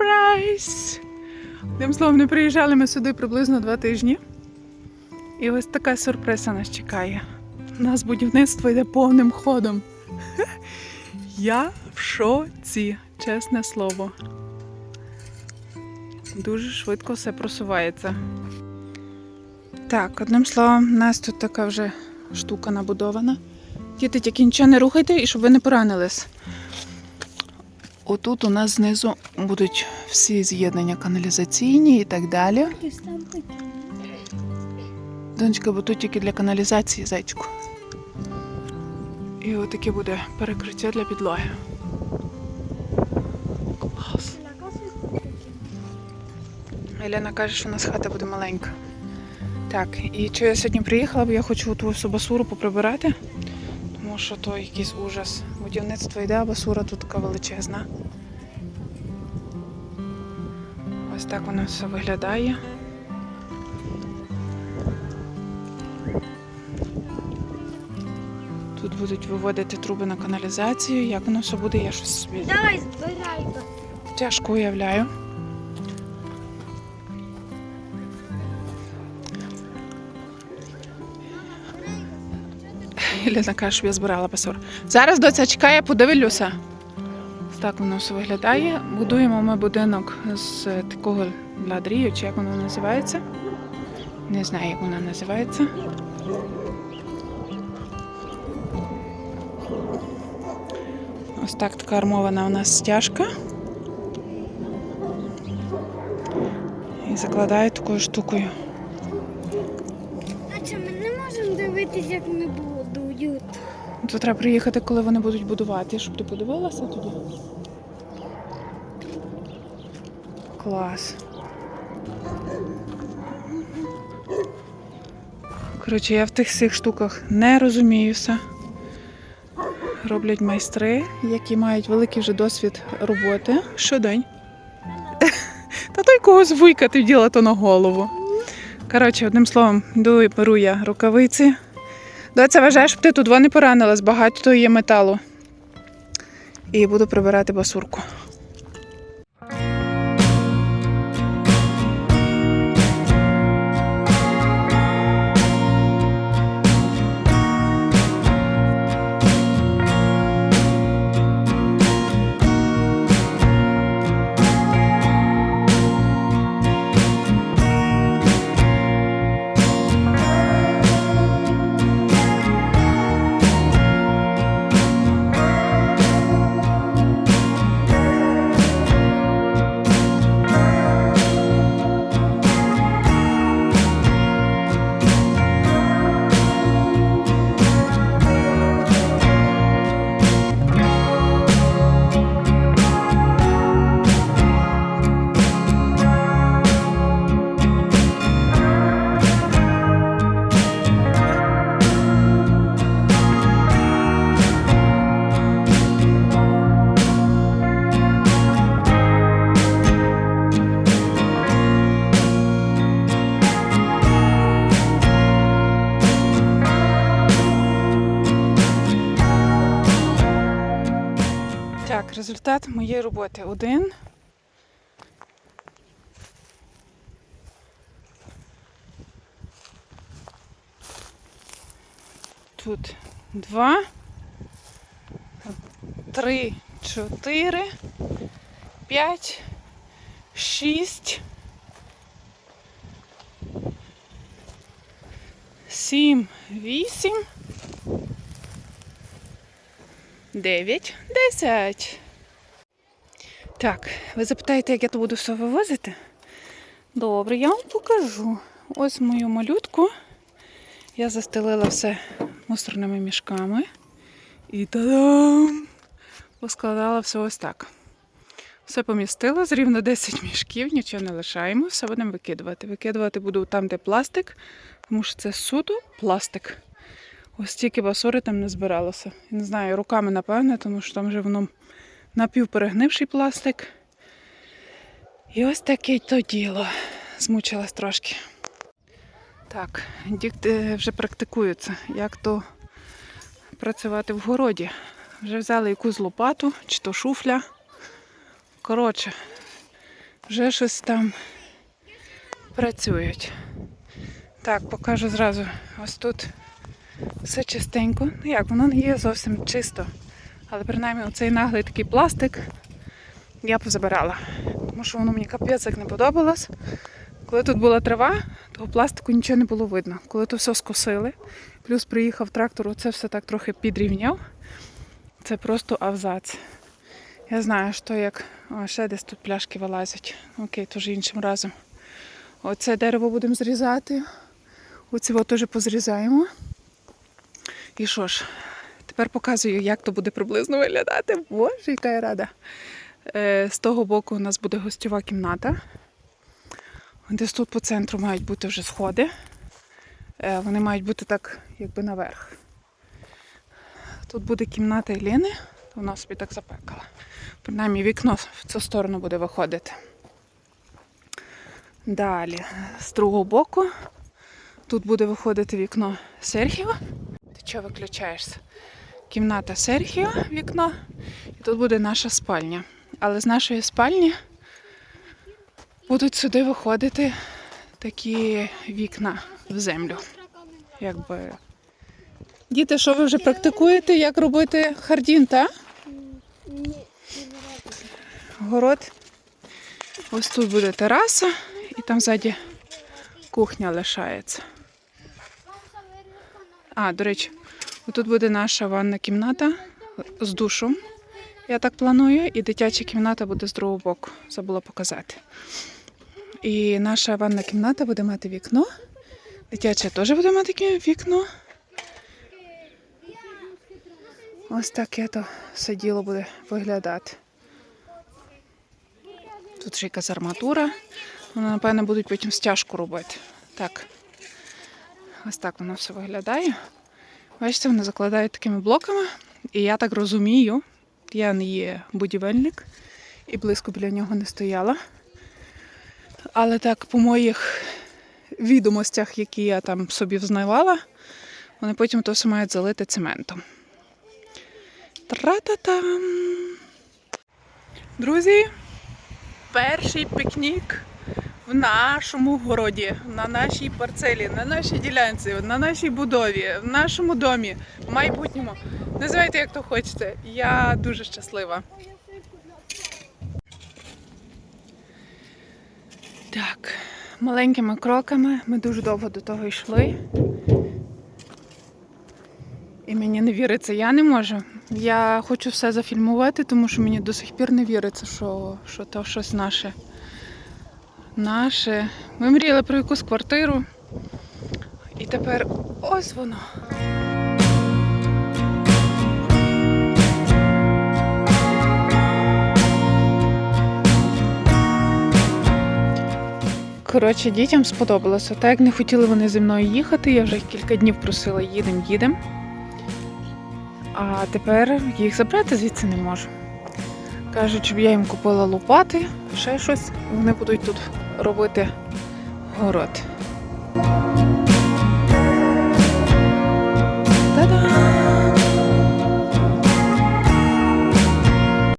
Сюрприз! Тим словом, не приїжджали ми сюди приблизно два тижні. І ось така сюрприза нас чекає. У нас будівництво йде повним ходом. Я в шоці, чесне слово. Дуже швидко все просувається. Так, одним словом, у нас тут така вже штука набудована. Діти, тільки нічого не рухайте і щоб ви не поранились. Отут у нас знизу будуть всі з'єднання каналізаційні і так далі. Донечка, бо тут тільки для каналізації зайчику. І отаке буде перекриття для підлоги. Клас. Елена каже, що у нас хата буде маленька. Так, і що я сьогодні приїхала, бо я хочу ту всю басуру поприбирати, тому що то якийсь ужас. Будівництво йде, а басура тут така величезна. Ось так воно все виглядає. Тут будуть виводити труби на каналізацію. Як воно все буде, я щось собі Давай, збирай. тяжко уявляю. Єлена каже, щоб я збирала пасур. Зараз доця чекає, подивлюся. Так воно все виглядає. Будуємо ми будинок з такого ладрію, чи як воно називається. Не знаю, як вона називається. Ось так така армована у нас стяжка. І закладаю такою штукою. Ми не можемо дивитися, як ми будують? То треба приїхати, коли вони будуть будувати, щоб ти подивилася тоді. Клас. Коротше, я в тих всіх штуках не розуміюся. Роблять майстри, які мають великий вже досвід роботи. Щодень. Та той когось вуйкати діла то на голову. Коротше, одним словом, йду і беру я рукавиці. Доця, вважаєш, щоб ти тут не поранилась, багато є металу. І буду прибирати басурку. Результат моєї роботи один. Тут два, три, чотири, п'ять, шість, сім, вісім. Дев'ять, десять. Так, ви запитаєте, як я то буду все вивозити? Добре, я вам покажу. Ось мою малютку. Я застелила все мусорними мішками. І та-дам! Поскладала все ось так. Все помістила, з рівно 10 мішків, нічого не лишаємо, все будемо викидувати. Викидувати буду там, де пластик, тому що це суто пластик. Ось тільки басури там не збиралося. Не знаю, руками, напевне, тому що там вже воно напівперегнивший пластик. І ось таке то діло. Змучилась трошки. Так, діти вже практикуються, як то працювати в городі. Вже взяли якусь лопату чи то шуфля. Коротше, вже щось там працюють. Так, покажу зразу. Ось тут все чистенько. Ну як, воно не є зовсім чисто. Але принаймні оцей наглий такий пластик я позабирала. Тому що воно мені капець як не подобалось. Коли тут була трава, того пластику нічого не було видно. Коли то все скосили, плюс приїхав трактор, це все так трохи підрівняв. Це просто авзац. Я знаю, що як О, ще десь тут пляшки вилазять. Окей, то ж іншим разом. Оце дерево будемо зрізати. Оце теж позрізаємо. І що ж, тепер показую, як то буде приблизно виглядати. Боже, яка я рада. Е, З того боку у нас буде гостьова кімната. Десь тут по центру мають бути вже сходи. Е, Вони мають бути так, якби наверх. Тут буде кімната Іліни, то вона собі так запекала. Принаймні вікно в цю сторону буде виходити. Далі, з другого боку, тут буде виходити вікно Серхіва. Ти чого виключаєшся? Кімната Серхіо, вікно, і тут буде наша спальня. Але з нашої спальні будуть сюди виходити такі вікна в землю. Якби. Діти, що ви вже практикуєте, як робити хардін, так? Город. Ось тут буде тераса, і там ззаді кухня лишається. А, до речі, тут буде наша ванна кімната з душем. Я так планую, і дитяча кімната буде з другого боку. Забула показати. І наша ванна кімната буде мати вікно. Дитяча теж буде мати вікно. Ось таке то все діло буде виглядати. Тут ще якась арматура. Вони, напевно, будуть потім стяжку робити. Так. Ось так воно все виглядає. Бачите, вони закладають такими блоками. І я так розумію, я не є будівельник і близько біля нього не стояла. Але так, по моїх відомостях, які я там собі взнавала, вони потім то все мають залити цементом. Тра-та-там! Друзі, перший пікнік в нашому городі, на нашій парцелі, на нашій ділянці, на нашій будові, в нашому домі, в майбутньому. Називайте, як то хочете. Я дуже щаслива. Так, маленькими кроками ми дуже довго до того йшли. І мені не віриться, я не можу. Я хочу все зафільмувати, тому що мені до сих пір не віриться, що, що то щось наше. Наше. Ми мріяли про якусь квартиру. І тепер ось воно. Коротше, дітям сподобалося. Так як не хотіли вони зі мною їхати, я вже кілька днів просила їдем, їдем. А тепер їх забрати звідси не можу. Кажуть, щоб я їм купила лопати, ще щось. Вони будуть тут робити город.